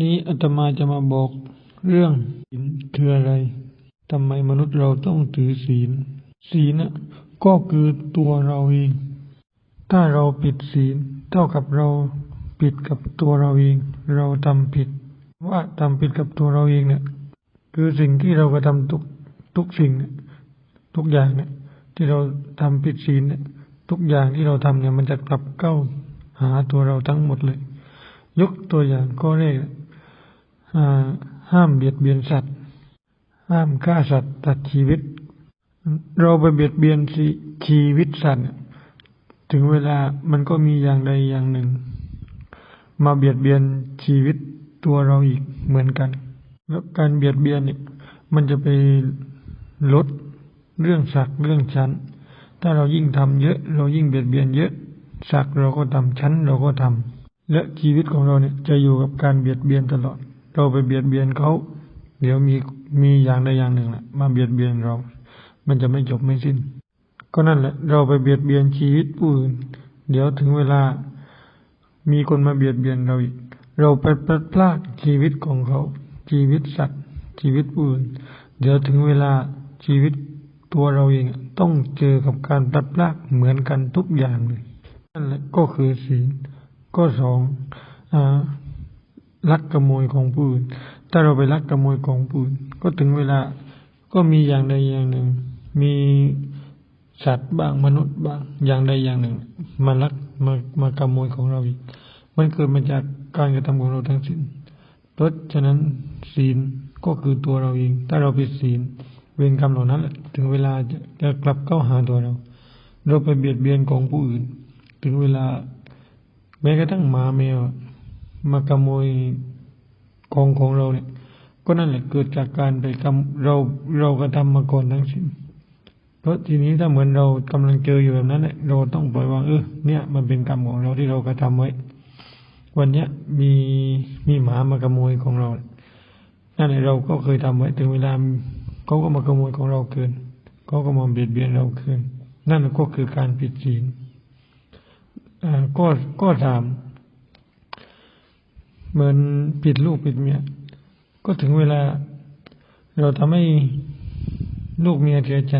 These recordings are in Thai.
นี้อาตมาจะมาบอกเรื่องศีลคืออะไรทำไมมนุษย์เราต้องถือศีล ศีลน่ะก็คือตัวเราเอง ถ้าเราผิดศีลเท่ากับเราผิดกับตัวเราเอง เราทำผิด ว่าทำผิดกับตัวเราเองเนี่ย คือสิ่งที่เรากระทำทุกทุกสิ่งเนี่ยทุกอย่างเนี่ย ที่เราทำผิดศีลเนี่ยทุกอย่างที่เราทำเนี่ยมันจะกลับเข้าหาตัวเราทั้งหมดเลย ยกตัวอย่างข้อแรกอ่าห้ามเบียดเบียนสัตว์ ห้ามฆ่าสัตว์ตัดชีวิต เราไปเบียดเบียนสิชีวิตสัตว์ถึงเวลามันก็มีอย่างใดอย่างหนึ่ง มาเบียดเบียนชีวิตตัวเราอีกเหมือนกัน แล้วการเบียดเบียนเนี่ยมันจะไปลดเรื่องศักเรื่องชั้น ถ้าเรายิ่งทำเยอะ เรายิ่งเบียดเบียนเยอะศักเราก็ทำชั้นเราก็ทำ และชีวิตของเราเนี่ยจะอยู่กับการเบียดเบียนตลอด เราไปเบียดเบียนเขา เดี๋ยวมีมีอย่างใดอย่างหนึ่งแหละมาเบียดเบียนเรา มันจะไม่จบไม่สิ้น ก็นั่นแหละ เราไปเบียดเบียนชีวิตผู้อื่น เดี๋ยวถึงเวลา มีคนมาเบียดเบียนเราอีก เราไปพลัดพรากชีวิตของเขา ชีวิตสัตว์ ชีวิตผู้อื่น เดี๋ยวถึงเวลาชีวิตตัวเราเองต้องเจอกับการพลัดพรากเหมือนกันทุกอย่างเลยนั่นแหละก็คือศีล ก็สองอลักขโมยของผู้อื่น ถ้าเราไปลักขโมยของผู้อื่น ก็ถึงเวลาก็มีอย่างใดอย่างหนึ่ง มีสัตว์บ้างมนุษย์บ้างอย่างใดอย่างหนึ่ง มาลักมามาขโมยของเราอีก มันเกิดมาจากการกระทำของเราทั้งสิ้นเพราะฉะนั้นศีลก็คือตัวเราเอง ถ้าเราผิดศีลเวรกรรมเหล่านั้นถึงเวลาจะจะกลับเข้าหาตัวเรา เราไปเบียดเบียนของผู้อื่น ถึงเวลา แม้กระทั่งหมาแมวมาขโมยของของเราเนี่ย ก็นั่นแหละเกิดจากการไปกำเราเรากระทำมาก่อนทั้งสิ้นเพราะทีนี้ถ้าเหมือนเรากำลังเจออยู่แบบนั้นแหละเราต้องปล่อยวางเออเนี่ย มันเป็นกรรมของเราที่เรากระทำไว้ วันเนี้ยมีมีหมามาขโมยของเรานั่นแหละเราก็เคยทำไว้ถึงเวลาเขาก็มาขโมยของเราเกินเขาก็มาเบียดเบียนเราเกิน นั่นก็คือการผิดศีล ก็ก็ถาม เหมือนผิดลูกผิดเมีย ก็ถึงเวลา เราทำให้ลูกเมียเสียใจ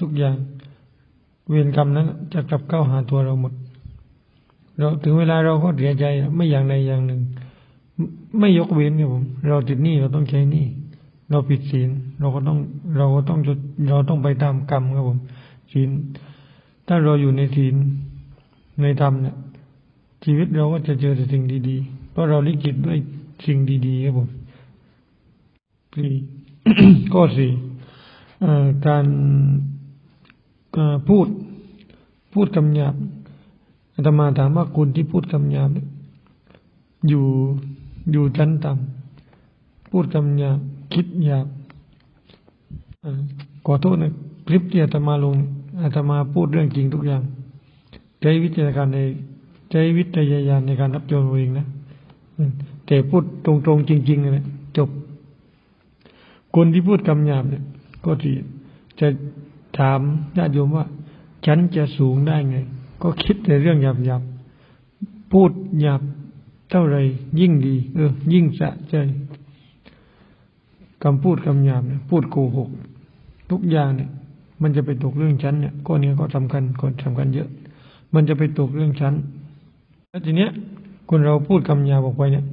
ทุกอย่าง เวรกรรมนั้น จะกลับเข้าหาตัวเราหมด เราถึงเวลาเราก็เสียใจ ไม่อย่างใดอย่างหนึ่ง ไม่ยกเว้นครับผม เราติดหนี้เราต้องใช้หนี้เราผิดศีลเราก็ต้องเราก็ต้องเราต้องไปตามกรรมครับผมศีลถ้าเราอยู่ในศีล ในธรรมเนี่ยชีวิตเราก็จะเจอแต่สิ่งดีๆ เพราะเราลิขิตด้วยสิ่งดีๆครับผมสี่ข้อสี่การพูดพูดคำหยาบอาตมาถามว่าคุณที่พูดคำหยาบอยู่อยู่ชั้นต่ำพูดคำหยาบคิดหยาบขอโทษนะคลิปที่อาตมาลงอาตมาพูดเรื่องจริงทุกอย่าง ใช้วิจารณญาณในใช้วิจารณญาณในการรับชมเองนะแต่พูดตรงๆจริงๆเลยจบ คนที่พูดคำหยาบเนี่ย ก็ที่จะถามญาติโยมว่า ฉันจะสูงได้ไง ก็คิดแต่เรื่องหยาบหยาบๆพูดหยาบเท่าไรยิ่งดี เออ ยิ่งสะใจคำพูดคำหยาบเนี่ยพูดโกหก ทุกอย่างเนี่ย มันจะไปตกเรื่องชั้นเนี่ยก็เนี้ยก็สำคัญคนสำคัญเยอะ มันจะไปตกเรื่องชั้นแล้วทีเนี้ยคนเราพูดคำหยาบอกไปเนี่ย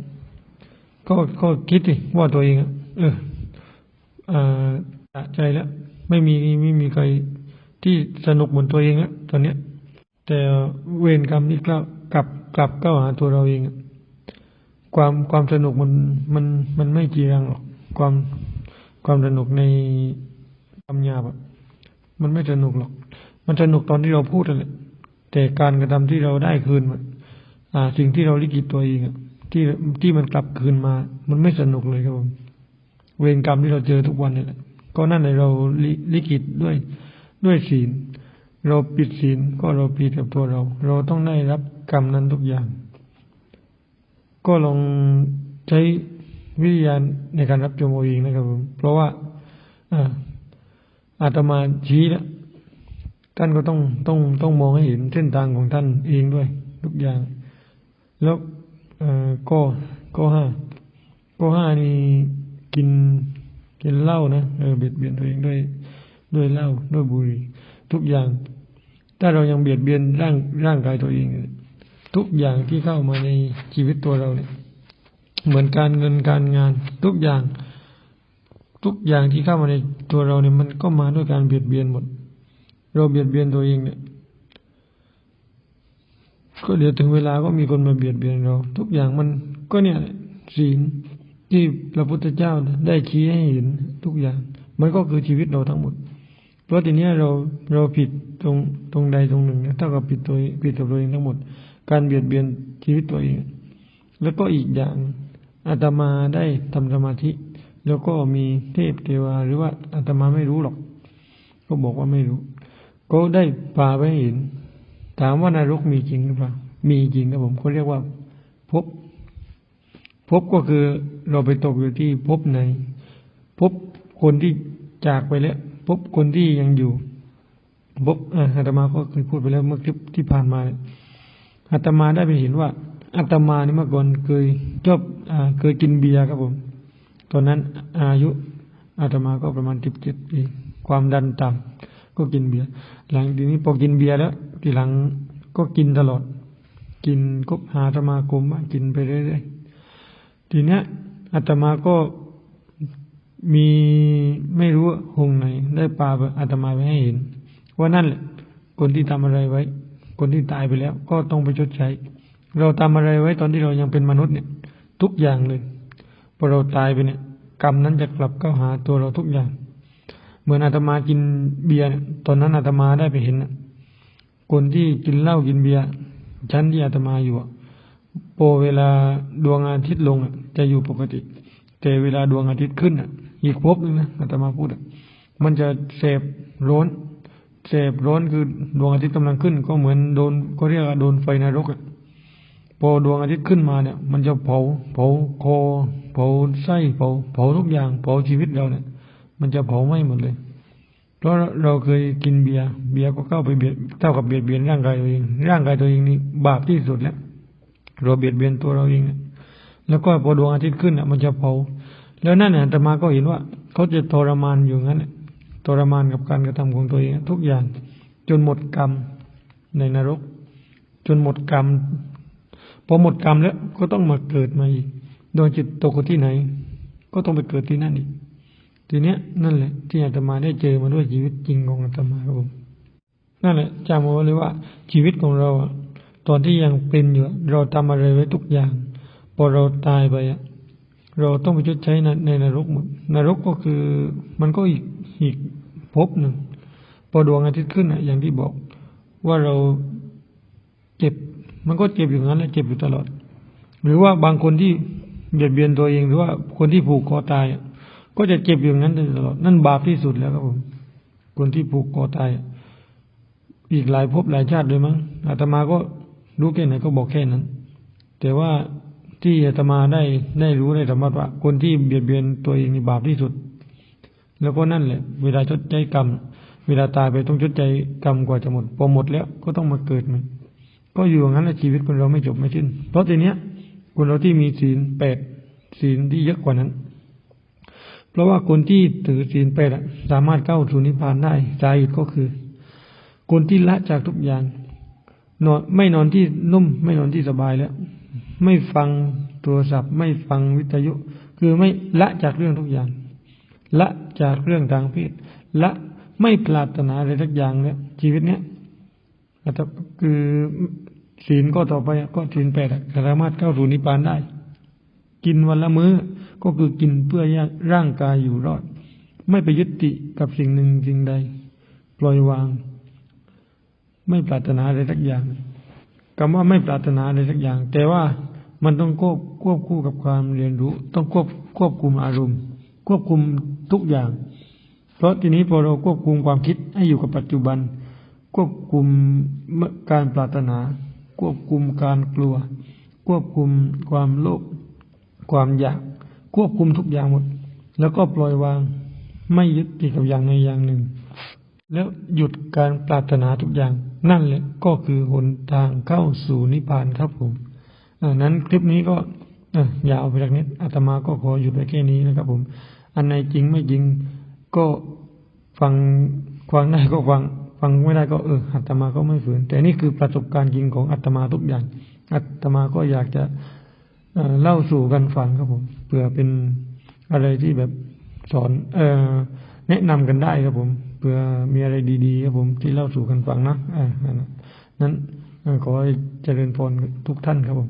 ก็ก็คิดดิว่าตัวเองอะเออเอ่อสะใจแล้ว ไม่มีไม่มีใครที่สนุกเหมือนตัวเองแล้วตอนเนี้ย แต่เวรกรรมนี่ก็กลับกลับเข้าหาตัวเราเองอะความความสนุกมันมันมันไม่จีรังหรอกความความสนุกในคำหยาบอะมันไม่สนุกหรอก มันสนุกตอนที่เราพูดนั่นแหละ แต่การกระทำที่เราได้คืนอ่า สิ่งที่เราลิขิตตัวเองที่ที่มันกลับคืนมา มันไม่สนุกเลยครับผมเวรกรรมที่เราเจอทุกวันนี่แหละก็นั่นเลยเราลิลิขิตด้วยด้วยศีล เราปิดศีลก็เราผิดกับตัวเรา เราต้องได้รับกรรมนั้นทุกอย่าง ก็ลองใช้วิทยาณในการรับชมเอาเองนะครับผมเพราะว่าอ่าอาตมาชี้แล้ว ท่านก็ต้องต้องต้องมองให้เห็นเส้นทางของท่านเองด้วย ทุกอย่าง แล้วก็ก็ห้าข้อห้านี่กินกินเหล้านะเออเบียดเบียนตัวเองด้วยด้วยเหล้าด้วยบุหรี่ทุกอย่าง ถ้าเรายังเบียดเบียนร่างร่างกายตัวเอง ทุกอย่างที่เข้ามาในชีวิตตัวเราเนี่ยเหมือนการเงินการงาน ทุกอย่าง ทุกอย่างที่เข้ามาในตัวเราเนี่ยมันก็มาด้วยการเบียดเบียนหมด เราเบียดเบียนตัวเองเนี่ย ก็เดี๋ยวถึงเวลาก็มีคนมาเบียดเบียนเรา ทุกอย่างมันก็เนี่ยแหละศีลที่พระพุทธเจ้าได้ชี้ให้เห็นทุกอย่าง มันก็คือชีวิตเราทั้งหมด เพราะทีนี้เราเราผิดตรงตรงใดตรงหนึ่งเท่ากับผิดตัวผิดกับตัวเองทั้งหมด การเบียดเบียนชีวิตตัวเอง แล้วก็อีกอย่างอาตมาได้ทำสมาธิ แล้วก็มีเทพเทวาหรือว่าอาตมาไม่รู้หรอก ก็บอกว่าไม่รู้ ก็ได้พาไปเห็น ถามว่านรกมีจริงหรือเปล่า มีจริงครับผมเขาเรียกว่าพภพบก็คือเราไปตกอยู่ที่พไหนภพคนที่จากไปแล้วภพคนที่ยังอยู่พอ่าอาตมาก็เคยพูดไปแล้วเมื่อคลิปที่ผ่านมาอาตมาได้ไปเห็นว่าอาตมานี่เมื่อก่อนเคยชอบอาเคยกินเบียร์ครับผม ตอนนั้นอายุอาตมาก็ประมาณสิบเจ็ดปี ความดันต่ำ ก็กินเบียร์หลังทีนี้พอกินเบียร์แล้ว ทีหลังก็กินตลอด กินก็หาสมาคมะกินไปเรื่อยๆทีเนี้ยอาตมาก็มีไม่รู้หงไหน ได้ปลาอาตมาไปให้เห็น ว่านั่นแหละคนที่ทำอะไรไว้ คนที่ตายไปแล้ว ก็ต้องไปชดใช้ เราทำอะไรไว้ตอนที่เรายังเป็นมนุษย์เนี่ย ทุกอย่างเลยพอเราตายไปเนี่ย กรรมนั้นจะกลับเข้าหาตัวเราทุกอย่าง เหมือนอาตมากินเบียร์เนี่ยตอนนั้นอาตมาได้ไปเห็นน่ะคนที่กินเหล้ากินเบียร์ชั้นที่อาตมาอยู่อะพอเวลาดวงอาทิตย์ลงอะจะอยู่ปกติ แต่เวลาดวงอาทิตย์ขึ้นอะอีกภพหนึงนะอาตมาพูดอะมันจะเสพร้อนเสพร้อนคือดวงอาทิตย์กำลังขึ้น ก็เหมือนโดนก็เรียกว่าโดนไฟนรกอะพอดวงอาทิตย์ขึ้นมาเนี่ย มันจะเผาเผาคอเผาไส้เผาเผาทุกอย่างเผาชีวิตเราเนี่ย มันจะเผาไหม้หมดเลย เพราะเราเคยกินเบียร์เบียร์ก็เข้าไปเบียดเท่ากับเบียดเบียนร่างกายตัวเอง ร่างกายตัวเองนี่บาปที่สุดแล้วเราเบียดเบียนตัวเราเอง แล้วก็พอดวงอาทิตย์ขึ้นอะ มันจะเผา แล้วนั่นเนี่ยอาตมาก็เห็นว่าเขาจะทรมานอยู่งั้นแหละทรมานกับการกระทำของตัวเองทุกอย่าง จนหมดกรรมในนรก จนหมดกรรมพอหมดกรรมแล้วก็ต้องมาเกิดมาอีก โดยจิตตกที่ไหน ก็ต้องไปเกิดที่นั่นอีก ทีเนี้ยนั่นแหละ ที่อาตมาได้เจอมาด้วยชีวิตจริงของอาตมาครับผมนั่นแหละจำเอาไว้เลยว่า ชีวิตของเราอะตอนที่ยังเป็นอยู่ เราทำอะไรไว้ทุกอย่าง พอเราตายไปอะเราต้องไปชดใช้ในในนรกหมดนรกก็คือมันก็อีกอีกภพหนึ่งพอดวงอาทิตย์ขึ้นอะอย่างที่บอกว่าเราเจ็บ มันก็เจ็บอยู่งั้นแหละเจ็บอยู่ตลอด หรือว่าบางคนที่เบียดเบียนตัวเองหรือว่าคนที่ผูกคอตายอะ ก็จะเจ็บอยู่งั้นตลอดนั่นบาปที่สุดแล้วครับผม คนที่ผูกคอตายอีกหลายภพหลายชาติเลยมั้งอาตมาก็รู้แค่ไหนก็บอกแค่นั้น แต่ว่าที่อาตมาได้ได้รู้ได้สมมติว่า คนที่เบียดเบียนตัวเองนี่บาปที่สุด แล้วก็นั่นแหละ เวลาชดใช้กรรม เวลาตายไปต้องชดใช้กรรมกว่าจะหมดพอหมดแล้วก็ต้องมาเกิดใหมันก็อยู่อย่างนั้นแหละชีวิตคนเราไม่จบไม่สิ้นเพราะทีเนี้ยคนเราที่มีศีลแปดศีลที่เยอะกว่านั้น เพราะว่าคนที่ถือศีลแปดอะสามารถเข้าสู่นิพพานได้สาเหตุก็คือ คนที่ละจากทุกอย่าง นอนไม่นอนที่นุ่ม ไม่นอนที่สบายแล้ว ไม่ฟังโทรศัพท์ ไม่ฟังวิทยุ คือไม่ละจากเรื่องทุกอย่าง ละจากเรื่องทางเพศละไม่ปรารถนาอะไรทุกอย่างแล้วชีวิตเนี้ยอาจจะคือศีลก็ต่อไปก็ศีลแปดสามารถเข้าสู่นิพพานได้ กินวันละมื้อ ก็คือกินเพื่อร่างกายอยู่รอด ไม่ไปยึดติกับสิ่งหนึ่งสิ่งใด ปล่อยวาง ไม่ปรารถนาอะไรสักอย่างคำว่าไม่ปรารถนาอะไรสักอย่าง แต่ว่ามันต้องควบควบคู่กับความเรียนรู้ ต้องควบควบคุมอารมณ์ ควบคุมทุกอย่าง เพราะทีนี้พอเราควบคุมความคิดให้อยู่กับปัจจุบัน ควบคุมการปรารถนา ควบคุมการกลัว ควบคุมความโลภความอยาก ควบคุมทุกอย่างหมด แล้วก็ปล่อยวาง ไม่ยึดติดกับอย่างใดอย่างหนึ่ง แล้วหยุดการปรารถนาทุกอย่าง นั่นแหละก็คือหนทางเข้าสู่นิพพานครับผมดังนั้นคลิปนี้ก็ออยาวไปจากนี้อาตมาก็ขอหยุดไว้แค่นี้นะครับผม อันไหนจริงไม่จริงก็ฟังฟังได้ก็ฟังฟังไม่ได้ก็เอออาตมาก็ไม่ฝืน แต่นี่คือประสบการณ์จริงของอาตมาทุกอย่างอาตมาก็อยากจะเล่าสู่กันฟังครับผม เผื่อเป็นอะไรที่แบบสอน เออแนะนำกันได้ครับผมเผื่อมีอะไรดีๆครับผมที่เล่าสู่กันฟังนะอ่านั่นนั้นขอให้เจริญพรทุกท่านครับผม